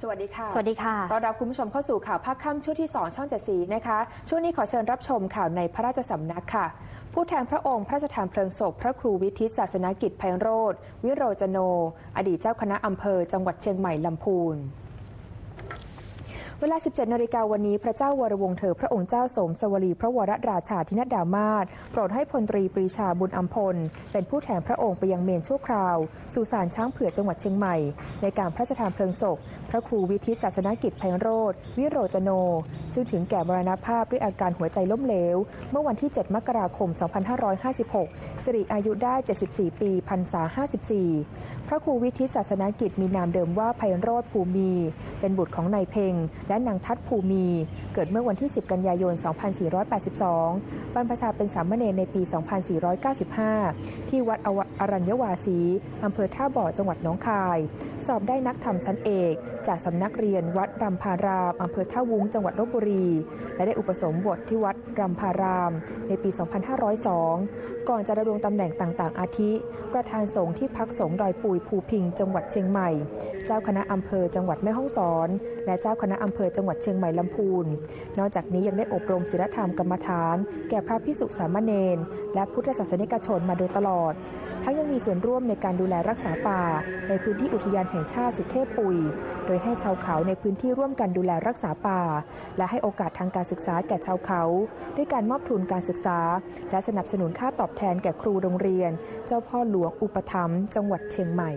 สวัสดีค่ะ สวัสดีค่ะ ต้อนรับคุณผู้ชมเข้าสู่ข่าวภาคค่ำช่วงที่ 2 ช่องเจ็ดสีนะคะ ช่วงนี้ขอเชิญรับชมข่าวในพระราชสำนักค่ะ ผู้แทนพระองค์พระราชทานเพลิงศพ พระครูวิทิตศาสนกิจไพโรธ วิโรจโน อดีตเจ้าคณะอำเภอ จังหวัดเชียงใหม่ลำพูน เวลา 17 นาฬิกาวันนี้พระเจ้าวรวงศ์เธอพระองค์เจ้าสมสวรีพระวรราชาธินดามาศโปรดให้พลตรีปรีชาบุญอัมพล เป็นผู้แทนพระองค์ไปยังเมนชั่วคราวสู่ศาลช้างเผือกจังหวัดเชียงใหม่ ในการพระราชทานเพลิงศพ พระครูวิทิตศาสนกิจไพโรธวิโรจโน ซึ่งถึงแก่มรณภาพด้วยอาการหัวใจล้มเหลว เมื่อวันที่ 7 มกราคม 2556 สิริอายุได้ 74 ปีพรรษา 54 พระครูวิทิตศาสนกิจมีนามเดิมว่าไพโรธภูมิ เป็นบุตรของนายเพ่งและนางทัดภูมี เกิดเมื่อวันที่ 10 กันยายน 2482 บรรพชาเป็นสามเณรในปี 2495 ที่วัดอวอรัญญวาสีอำเภอท่าบ่อจังหวัดน้องคาย สอบได้นักธรรมชั้นเอก จากสำนักเรียนวัดรำพารามอำเภอท่าวุ้งจังหวัดลบบุรี และได้อุปสมบทที่วัด รำพาราม ในปี 2502 ก่อนจะดำรงตำแหน่งต่างๆ อาทิ ประธานสงฆ์ที่พักสงฆ์ดอยปุยภูพิง จังหวัดเชียงใหม่ เจ้าคณะอำเภอจังหวัดแม่ฮ่องสอน และเจ้าคณะอำเภอจังหวัดเชียงใหม่ลำพูน นอกจากนี้ยังได้อบรมศีลธรรมกรรมฐาน แก่พระพิสุสามเณรและพุทธศาสนิกชนมาโดยตลอด ทั้งยังมีส่วนร่วมในการดูแลรักษาป่า ในพื้นที่อุทยานแห่งชาติสุเทพปุย โดยให้ชาวเขาในพื้นที่ร่วมกันดูแลรักษาป่า และให้โอกาสทางการศึกษาแก่ชาวเขา ด้วยการมอบทุนการศึกษา และสนับสนุนค่าตอบแทนแก่ครูโรงเรียน เจ้าพ่อหลวงอุปถัมภ์จังหวัดเชียงใหม่